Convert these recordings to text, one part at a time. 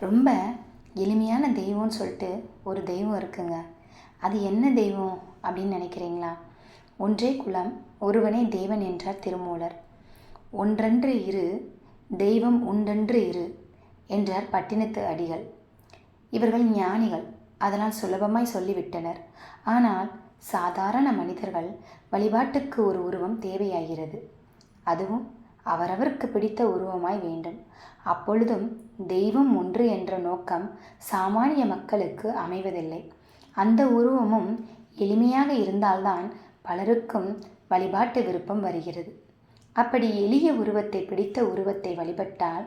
ரொம்ப எளிமையான தெய்வம்னு சொல்லிட்டு ஒரு தெய்வம் இருக்குங்க. அது என்ன தெய்வம் அப்படின்னு நினைக்கிறீங்களா? ஒன்றே குலம் ஒருவனே தேவன் என்றார் திருமூலர். ஒன்றன்று இரு தெய்வம் உண்டன்று இரு என்றார் பட்டினத்து அடிகள். இவர்கள் ஞானிகள் அதனால் சுலபமாய் சொல்லிவிட்டனர். ஆனால் சாதாரண மனிதர்கள் வழிபாட்டுக்கு ஒரு உருவம் தேவையாகிறது. அதுவும் அவரவருக்கு பிடித்த உருவமாய் வேண்டும். அப்பொழுதும் தெய்வம் ஒன்று என்ற நோக்கம் சாமானிய மக்களுக்கு அமைவதில்லை. அந்த உருவமும் எளிமையாக இருந்தால்தான் பலருக்கும் வழிபாட்டு விருப்பம் வருகிறது. அப்படி எளிய உருவத்தை பிடித்த உருவத்தை வழிபட்டால்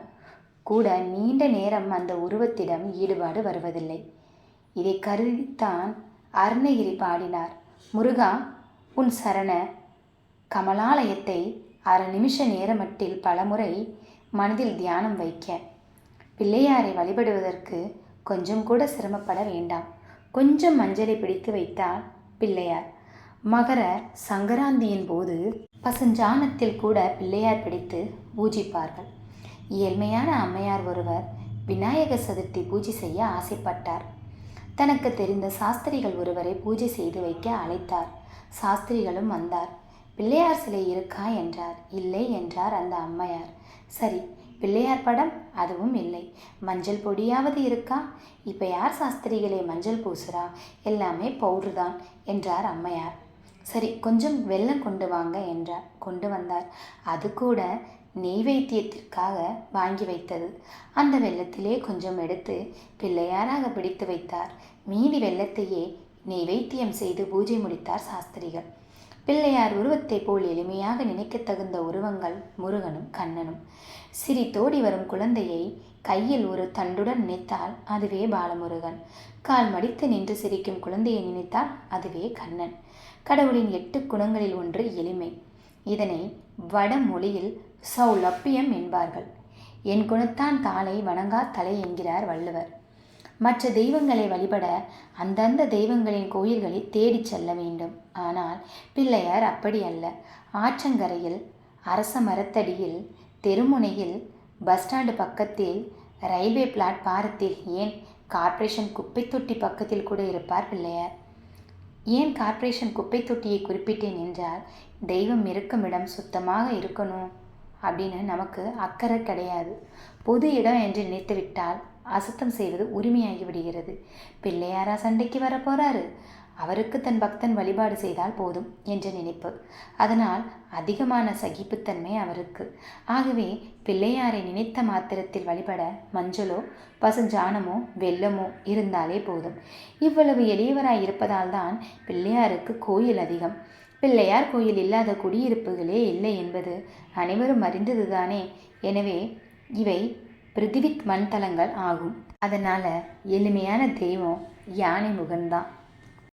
கூட நீண்ட நேரம் அந்த உருவத்திடம் ஈடுபாடு வருவதில்லை. இதை கருதித்தான் அருணகிரி பாடினார். முருகா உன் சரண கமலாலயத்தை அரை நிமிஷ நேரமட்டில் பலமுறை மனதில் தியானம் வைக்க. பிள்ளையாரை வழிபடுவதற்கு கொஞ்சம் கூட சிரமப்பட வேண்டாம். கொஞ்சம் மஞ்சளை பிடித்து வைத்தால் பிள்ளையார். மகர சங்கராந்தியின் போது பசஞ்சானத்தில் கூட பிள்ளையார் பிடித்து பூஜிப்பார்கள். ஏழ்மையான அம்மையார் ஒருவர் விநாயக சதுர்த்தி பூஜை செய்ய ஆசைப்பட்டார். தனக்கு தெரிந்த சாஸ்திரிகள் ஒருவரை பூஜை செய்து வைக்க அழைத்தார். சாஸ்திரிகளும் வந்தார். பிள்ளையார் சிலை இருக்கா? என்றார். இல்லை என்றார் அந்த அம்மையார். சரி பிள்ளையார் படம் அதுவும் இல்லை. மஞ்சள் பொடியாவது இருக்கா? இப்போ யார் சாஸ்திரிகளே மஞ்சள் பூசுறா? எல்லாமே பவுட்ரு தான் என்றார் அம்மையார். சரி கொஞ்சம் வெள்ளம் கொண்டு வாங்க என்றார். கொண்டு வந்தார். அது கூட நெய்வேத்தியத்திற்காக வாங்கி வைத்தது. அந்த வெள்ளத்திலே கொஞ்சம் எடுத்து பிள்ளையாராக பிடித்து வைத்தார். மீதி வெள்ளத்தையே நெய்வேத்தியம் செய்து பூஜை முடித்தார் சாஸ்திரிகள். பிள்ளையார் உருவத்தைப் போல் எளிமையாக நினைக்கத் தகுந்த உருவங்கள் முருகனும் கண்ணனும். சிரித்தோடி வரும் குழந்தையை கையில் ஒரு தண்டுடன் நினைத்தால் அதுவே பாலமுருகன். கால் மடித்து நின்று சிரிக்கும் குழந்தையை நினைத்தால் அதுவே கண்ணன். கடவுளின் எட்டு குணங்களில் ஒன்று எளிமை. இதனை வடமொழியில் சௌலப்பியம் என்பார்கள். என் குணத்தான் தாளை வணங்கா தலை என்கிறார் வள்ளுவர். மற்ற தெய்வங்களை வழிபட அந்தந்த தெய்வங்களின் கோயில்களை தேடிச் செல்ல வேண்டும். ஆனால் பிள்ளையார் அப்படி அல்ல. ஆற்றங்கரையில் அரச மரத்தடியில் தெருமுனையில் பஸ் ஸ்டாண்டு பக்கத்தில் ரயில்வே பிளாட்பாரத்தில் ஏன் கார்ப்பரேஷன் குப்பை தொட்டி பக்கத்தில் கூட இருப்பார் பிள்ளையார்? ஏன் கார்ப்பரேஷன் குப்பை தொட்டியை குறிப்பிட்டேன் என்றால் தெய்வம் இருக்கும் இடம் சுத்தமாக இருக்கணும் அப்படின்னு நமக்கு அக்கறை கிடையாது. பொது இடம் என்று நினைத்துவிட்டால் அசுத்தம் செய்வது உரிமையாகி விடுகிறது. பிள்ளையாரா சண்டைக்கு வரப்போறாரு? அவருக்கு தன் பக்தன் வழிபாடு செய்தால் போதும் என்ற நினைப்பு. அதனால் அதிகமான சகிப்புத்தன்மை அவருக்கு. ஆகவே பிள்ளையாரை நினைத்த மாத்திரத்தில் வழிபட மஞ்சளோ பசுஞ்சாணமோ வெள்ளமோ இருந்தாலே போதும். இவ்வளவு எளியவராய் இருப்பதால் தான் பிள்ளையாருக்கு கோயில் அதிகம். பிள்ளையார் கோயில் இல்லாத குடியிருப்புகளே இல்லை என்பது அனைவரும் அறிந்ததுதானே? எனவே இவை பிருத்திவிக் மண்தலங்கள் ஆகும். அதனால் எளிமையான தெய்வம் யானை முகன்தான்